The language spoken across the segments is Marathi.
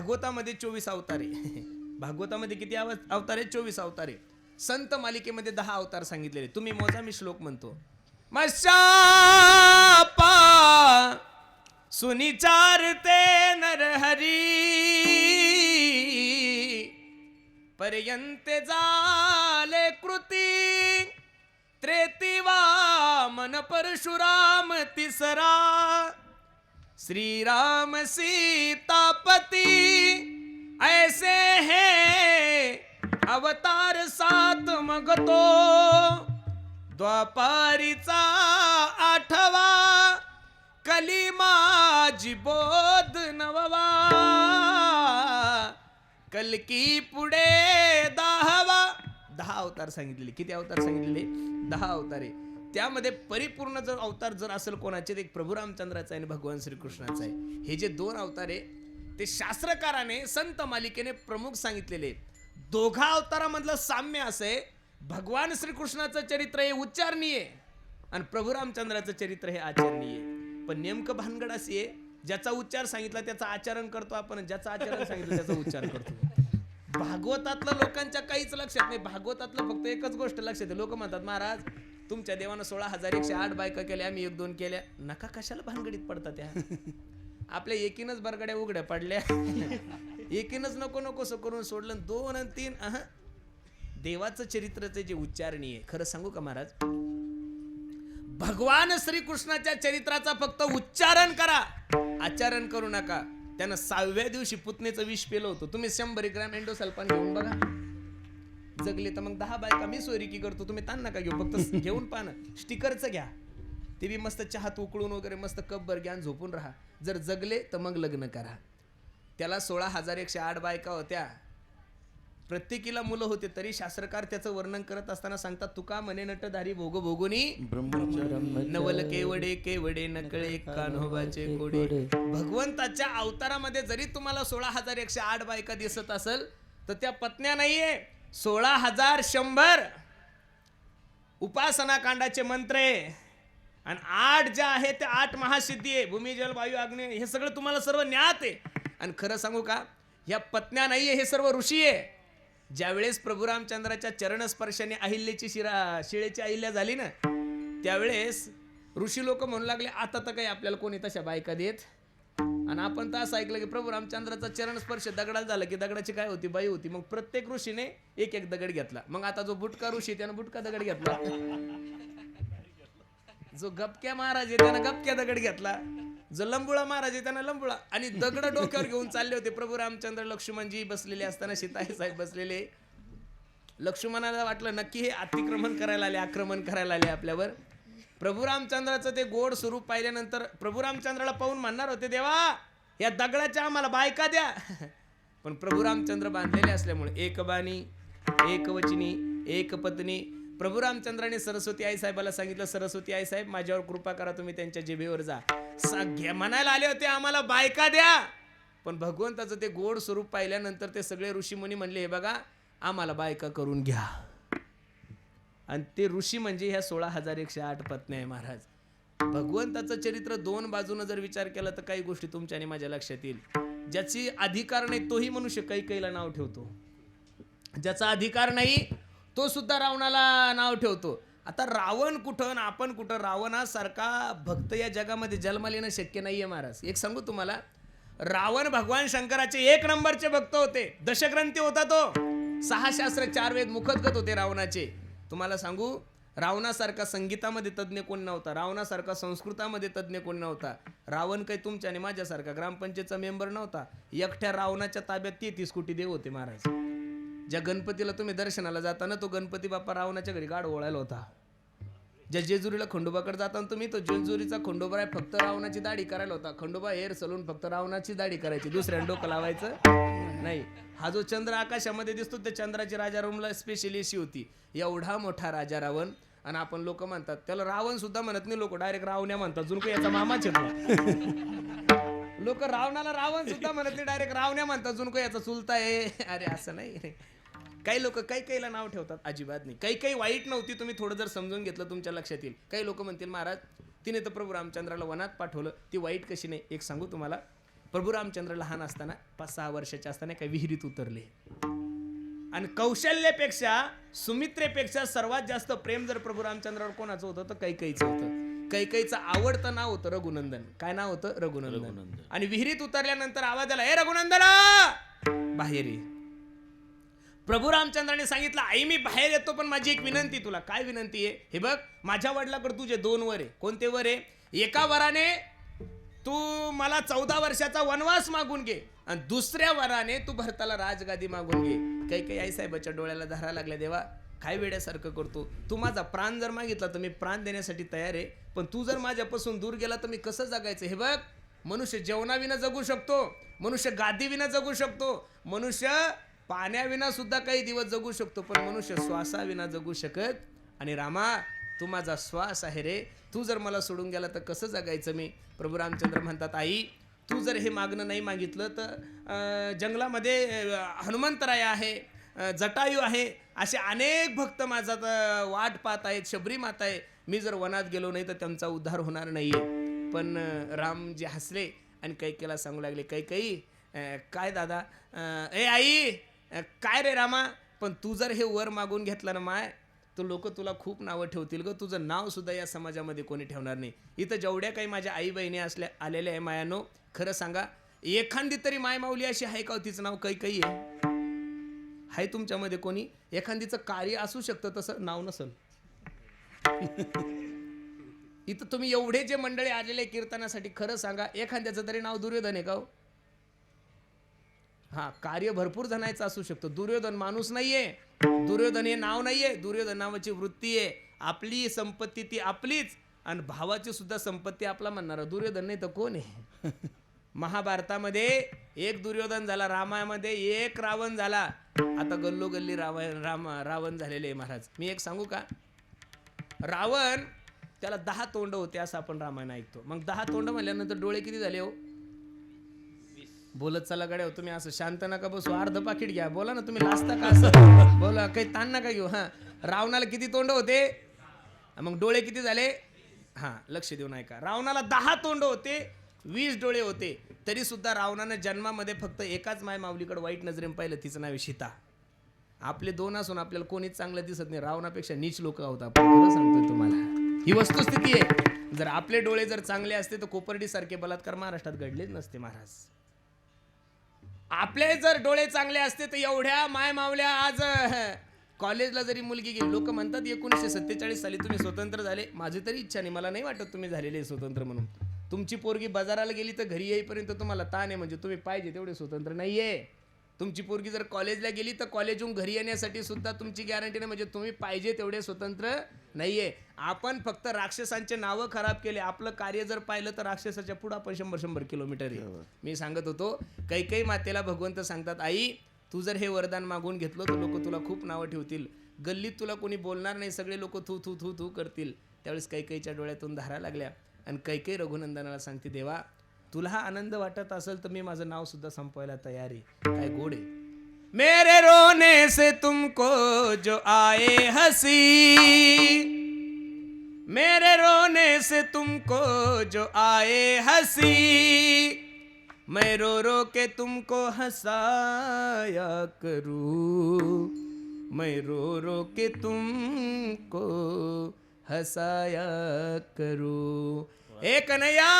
भागवतामध्ये चोवीस अवतारे भागवतामध्ये किती आव- अवतारे चोवीस अवतारे संत मालिकेमध्ये दहा अवतार सांगितलेले. तुम्ही मोजा मी श्लोक म्हणतो. मशापा सुनिचारते नरहरी पर्यंत जाले कृती त्रेतिवा मन परशुराम तिसरा. श्रीराम सीतापति ऐसे हैं अवतार सात मग तो द्वापारीचा आठवा कलिमाजी बोध नववा कलकी पुढे दहावा. दहा अवतार सांगितलेले किती अवतार सांगितलेले? दहा अवतारे. त्यामध्ये परिपूर्ण जर अवतार जर असेल कोणाचे तर एक प्रभू रामचंद्राचा आहे आणि भगवान श्रीकृष्णाचा आहे. हे जे दोन अवतार आहे ते शास्त्रकाराने संत मालिकेने प्रमुख सांगितलेले दोघा अवतारामधलं साम्य असं आहे भगवान श्रीकृष्णाचं चरित्र हे उच्चारणीय आणि प्रभू रामचंद्राचं चरित्र हे आचरणीय पण नेमकं भानगड असे आहे ज्याचा उच्चार सांगितला त्याचा आचरण करतो आपण ज्याचा आचरण सांगितलं त्याचा उच्चार करतो. भागवतातलं लोकांच्या काहीच लक्षात नाही. भागवतातलं फक्त एकच गोष्ट लक्षात आहे. लोक म्हणतात महाराज तुमच्या देवानं सोळा हजार एकशे आठ बायका केल्या आम्ही एक दोन केल्या. नका कशाला भानगडीत पडतात त्या? आपल्या एकीनच बरगड्या उघड्या पडल्या. एकीनच नको नकोसं करून सोडलं दोन आणि तीन अहं. देवाचं चरित्राचे जे उच्चारणी आहे खरं सांगू का महाराज? भगवान श्रीकृष्णाच्या चरित्राचा फक्त उच्चारण करा. आचरण करू नका. त्यानं सहाव्या दिवशी पुतणेचं विष पेलं होतं. तुम्ही शंभर ग्रॅम एंडोसल्फान घेऊन बघा. जगले तर मग दहा बायका मी सोयरिकी करतो. तुम्ही ताण नका घेऊ? फक्त घेऊन पाहा स्टिकरचं घ्या. ते बी मस्त चहात उकळून वगैरे मस्त कपभर घ्या झोपून राहा. जर जगले तर मग लग्न करा. त्याला सोळा हजार एकशे आठ बायका होत्या. प्रत्येकीला मुलं होते तरी शास्त्रकार त्याचं वर्णन करत असताना सांगतात तुका मने नटधारी भोग भोगुनी. नवल केवडे केवडे नकळे कान्होबाचे कोडे. भगवंताच्या अवतारामध्ये जरी तुम्हाला सोळा हजार एकशे आठ बायका दिसत असेल तर त्या पत्न्या नाहीये. सोळा हजार शंभर. उपासना कांडाचे मंत्र. आहे आणि आठ ज्या आहेत त्या आठ महासिद्धी आहे. भूमी जल वायू अग्नी हे सगळं तुम्हाला सर्व ज्ञात आहे. आणि खरं सांगू का ह्या पत्न्या नाहीये हे सर्व ऋषी आहे. ज्यावेळेस प्रभू रामचंद्राच्या चरणस्पर्शाने अहिल्याची शिरा शिळेची अहिल्या झाली ना त्यावेळेस ऋषी लोक म्हणू लागले आता तर काही आपल्याला कोणी तशा बायका देत आणि आपण तर असं ऐकलं की प्रभू रामचंद्राचा चरण स्पर्श दगडाला झाला की दगडाची काय होती? बाई होती. मग प्रत्येक ऋषीने एक एक दगड घेतला. मग आता जो बुटका ऋषी त्यानं बुटका दगड घेतला. जो गपक्या महाराज आहे त्यानं गपक्या दगड घेतला. जो लंबुळा महाराज आहे त्यानं लंबुळा. आणि दगड डोक्यावर घेऊन चालले होते प्रभू रामचंद्र लक्ष्मणजी बसलेले असताना सीताई साहेब बसलेले. लक्ष्मणाला वाटलं नक्की हे अतिक्रमण करायला आले आक्रमण करायला आले आपल्यावर. प्रभू रामचंद्राचं ते गोड स्वरूप पाहिल्यानंतर प्रभू रामचंद्राला पाहून म्हणणार होते देवा या दगडाच्या आम्हाला बायका द्या. पण प्रभू रामचंद्र बांधलेले असल्यामुळे एक बाणी एक वचनी एक पत्नी प्रभू रामचंद्राने सरस्वती आई साहेबाला सांगितलं सरस्वती आई साहेब माझ्यावर कृपा करा तुम्ही त्यांच्या जिभेवर जा. सा- घ्या- म्हणायला आले होते आम्हाला बायका द्या. पण भगवंताचं ते गोड स्वरूप पाहिल्यानंतर ते सगळे ऋषीमुनी म्हणले हे बघा आम्हाला बायका करून घ्या. आणि ते ऋषी म्हणजे ह्या सोळा हजार एकशे आठ पत्नी आहे महाराज. भगवंताचं चरित्र दोन बाजूनं जर विचार केला तर काही गोष्टी तुमच्या आणि माझ्या लक्षात येईल. ज्याची अधिकार नाही तोही मनुष्य काही काहीला नाव ठेवतो. ज्याचा अधिकार नाही तो सुद्धा रावणाला नाव ठेवतो. आता रावण कुठं आणि आपण कुठं? रावणासारखा भक्त या जगामध्ये जन्माला येणं शक्य नाहीये महाराज. एक सांगू तुम्हाला? रावण भगवान शंकराचे एक नंबरचे भक्त होते. दशग्रंथी होता तो. सहा शास्त्र चार वेद मुखदगत होते रावणाचे. तुम्हाला सांगू रावणासारखा संगीतामध्ये तज्ज्ञ कोण नव्हता? रावणासारखा संस्कृतामध्ये तज्ज्ञ कोण नव्हता? रावण काही तुमच्या आणि माझ्यासारखा ग्रामपंचायतचा मेंबर नव्हता. एकट्या रावणाच्या ताब्यात तेहतीस कोटी देव होते महाराज. ज्या गणपतीला तुम्ही दर्शनाला जाताना तो गणपती बाप्पा रावणाच्या घरी गाड ओळायला होता. ज्या जेजुरीला खंडोबाकडे जाताना तुम्ही तो जेजुरीचा खंडोबा आहे फक्त रावणाची दाढी करायला होता. खंडोबा हेर सलून फक्त रावणाची दाढी करायची दुसऱ्या डोकं लावायचं नाही. हा जो चंद्र आकाशामध्ये दिसतो त्या चंद्राची राजा रूमला स्पेशली अशी होती. एवढा मोठा राजा रावण आणि आपण लोक म्हणतात त्याला रावण सुद्धा म्हणत नाही लोक डायरेक्ट रावण्या म्हणतात. जुनको याचा मामाच येतो लोक रावणाला रावण सुद्धा म्हणत नाही डायरेक्ट रावण्या म्हणतात. जुनको याचा चुलता आहे. अरे असं नाही. काही लोक काही काहीला नाव ठेवतात अजिबात नाही. काही काही वाईट नव्हती तुम्ही थोडं जर समजून घेतलं तुमच्या लक्षात येईल. काही लोक म्हणतील महाराज तिने तर प्रभू रामचंद्राला वनात पाठवलं ती वाईट कशी नाही? एक सांगू तुम्हाला. प्रभू रामचंद्र लहान असताना पाच सहा वर्षाचे असताना काही विहिरीत उतरले. आणि कौशल्यापेक्षा सुमित्रेपेक्षा सर्वात जास्त प्रेम जर प्रभू रामचंद्रावर कोणाचं होतं तर कैकईचं होतं. कैकईचं आवडतं नाव होतं रघुनंदन. काय नाव होतं? रघुनंदन. आणि विहिरीत उतरल्यानंतर आवाज आला ए रघुनंदना! बाहेर ये. प्रभू रामचंद्राने सांगितलं आई मी बाहेर येतो पण माझी एक विनंती तुला. काय विनंती आहे? हे बघ माझ्या वडिलाकडे तुझे दोन वर आहे. कोणते वर आहे? एका वराने तू मला चौदा वर्षाचा वनवास मागून घे आणि दुसऱ्या वराने तू भरताला राजगादी मागून घे. काही काही आई साहेबाच्या डोळ्याला धारा लागल्या देवा काय वेड्यासारखं करतो? तू माझा प्राण जर मागितला तर मी प्राण देण्यासाठी तयार आहे पण तू जर माझ्यापासून दूर गेला तर मी कसं जगायचं? हे बघ मनुष्य जेवणाविना जगू शकतो मनुष्य गादीविना जगू शकतो मनुष्य पाण्याविना सुद्धा काही दिवस जगू शकतो पण मनुष्य श्वासाविना जगू शकत आणि रामा तू माझा श्वास आहे रे. तू जर मला सोडून गेला तर कसं जगायचं मी? प्रभू रामचंद्र म्हणतात आई तू जर हे मागणं नाही मागितलं तर अं, जंगलामध्ये हनुमंतराय आहे जटायू आहे असे अनेक भक्त माझा तर वाट पाहत आहेत शबरी माता आहे मी जर वनात गेलो नाही तर त्यांचा उद्धार होणार नाहीये पण राम रामजी हसले आणि कैकेला सांगू लागले काही काही काय दादा? अं, ए आई काय रे रामा? पण तू जर हे वर मागून घेतलं ना माय तर लोक तुला खूप नावं ठेवतील ग. तुझं नाव सुद्धा या समाजामध्ये कोणी ठेवणार नाही. इथं जेवढ्या काही माझ्या आई बहिणी असल्या आलेल्या आहे मायानो खरं सांगा एखादी तरी माय माऊली अशी आहे का हो? तिचं नाव काही काही आहे तुमच्यामध्ये कोणी? एखादीचं कार्य असू शकतं तसं नाव नसल. इथं तुम्ही एवढे जे मंडळी आलेले आहे कीर्तनासाठी खरं सांगा एखाद्याचं तरी नाव दुर्योधन आहे का हो? हा कार्य भरपूर जणांचं असू शकतो. दुर्योधन माणूस नाहीये. दुर्योधन हे नाव नाहीये. दुर्योधन नावाची वृत्ती आहे. आपली संपत्ती ती आपलीच. आणि भावाची सुद्धा संपत्ती आपला म्हणणार दुर्योधन नाही तर कोण आहे? महाभारतामध्ये एक दुर्योधन झाला. रामायणामध्ये एक रावण झाला. आता गल्लो गल्ली रावण राम रावण झालेले आहे महाराज. मी एक सांगू का? रावण त्याला दहा तोंड होते असं आपण रामायण ऐकतो. मग दहा तोंड म्हणल्यानंतर डोळे किती झाले हो? बोलत चला गड्या तुम्ही असं शांत नका बसू अर्ध पाकिट घ्या. बोला ना तुम्ही लाजता का असं? बोला काही ताण नका घेऊ. हा रावणाला किती तोंड होते? मग डोळे किती झाले? हा लक्ष देऊन ऐका. रावणाला दहा तोंड होते वीस डोळे होते. तरी सुद्धा रावणानं जन्मामध्ये फक्त एकाच माय माऊलीकडे वाईट नजरेने पाहिलं तिचं नाव आहे सीता. आपले दोन असून आपल्याला कोणीच चांगलं दिसत नाही. रावणापेक्षा नीच लोक आहोत आपण. सांगतोय तुम्हाला. ही वस्तुस्थिती आहे. जर आपले डोळे जर चांगले असते तर कोपर्डी सारखे बलात्कार महाराष्ट्रात घडलेच नसते महाराज. आपले जर डोळे चांगले असते तर एवढ्या माय मावल्या आज कॉलेजला जरी मुलगी गेली लोक म्हणतात एकोणीसशे सत्तेचाळीस साली तुम्ही स्वतंत्र झाले. माझी तरी इच्छा नाही मला नाही वाटत तुम्ही झालेले स्वतंत्र म्हणून. तुमची पोरगी बाजाराला गेली तर घरी येईपर्यंत तुम्हाला ताण आहे म्हणजे तुम्ही पाहिजे तेवढे स्वतंत्र नाहीये. तुमची पोरगी जर कॉलेजला गेली तर कॉलेजहून घरी येण्यासाठी सुद्धा तुमची गॅरंटी नाही. म्हणजे तुम्ही पाहिजे तेवढे स्वतंत्र नाहीये. आपण फक्त राक्षसांचे नावं खराब केले. आपलं कार्य जर पाहिलं तर राक्षसाच्या पुढे आपण शंभर शंभर किलोमीटर आहे. मी सांगत होतो काही काही मातेला भगवंत सांगतात आई तू जर हे वरदान मागून घेतलं तर लोक तुला खूप नावं ठेवतील. गल्लीत तुला कोणी बोलणार नाही. सगळे लोक थू थू थू थू करतील. त्यावेळेस काही काहीच्या डोळ्यातून धारा लागल्या. आणि काही काही रघुनंदनाला सांगते देवा तुला हा आनंद वाटत असेल तर मी माझं नाव सुद्धा संपवायला तयार आहे. काय गोड आहे. मेरे रोने से तुमको जो आए हसी मेरे रोने से तुमको जो आए हंसी मैं रो रो के तुमको हंसाया करू मैं रो रो के तुमको हंसाया करू। एक नया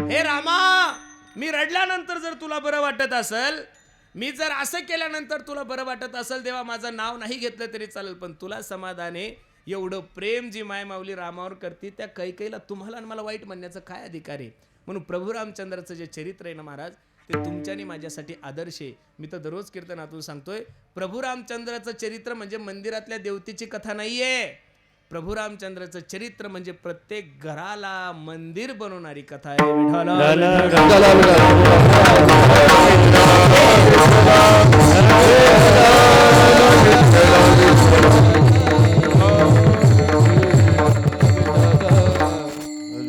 हे रामा मी रडल्यानंतर जर तुला बरं वाटत असेल मी जर असं केल्यानंतर तुला बरं वाटत असेल तेव्हा माझं नाव नाही घेतलं तरी चालेल पण तुला समाधाने एवढं प्रेम जी माय माऊली रामावर करते त्या कैकईला तुम्हाला आणि मला वाईट म्हणण्याचं काय अधिकार आहे? म्हणून प्रभू रामचंद्राचं जे चरित्र आहे ना महाराज ते तुमच्यानी माझ्यासाठी आदर्श आहे. मी तर दररोज कीर्तनातून सांगतोय प्रभू रामचंद्राचं चरित्र म्हणजे मंदिरातल्या देवतेची कथा नाहीये. प्रभू रामचंद्राचं चरित्र म्हणजे प्रत्येक घराला मंदिर बनवणारी कथा आहे.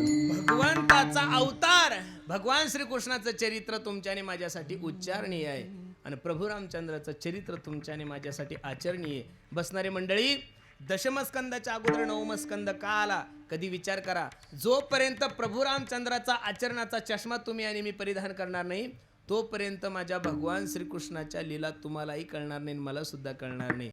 भगवंताचा अवतार भगवान श्रीकृष्णाचं चरित्र तुमच्याने माझ्यासाठी उच्चारणीय आहे. आणि प्रभू रामचंद्राचं चरित्र तुमच्याने माझ्यासाठी आचरणीय बसणारे बसणारी मंडळी दशमस्कंदाच्या अगोदर नवमस्कंद का आला कधी विचार करा जोपर्यंत प्रभू रामचंद्राचा आचरणाचा चष्मा तुम्ही आणि मी परिधान करणार नाही तोपर्यंत माझ्या भगवान श्रीकृष्णाच्या लीला तुम्हालाही कळणार नाही आणि मला सुद्धा कळणार नाही.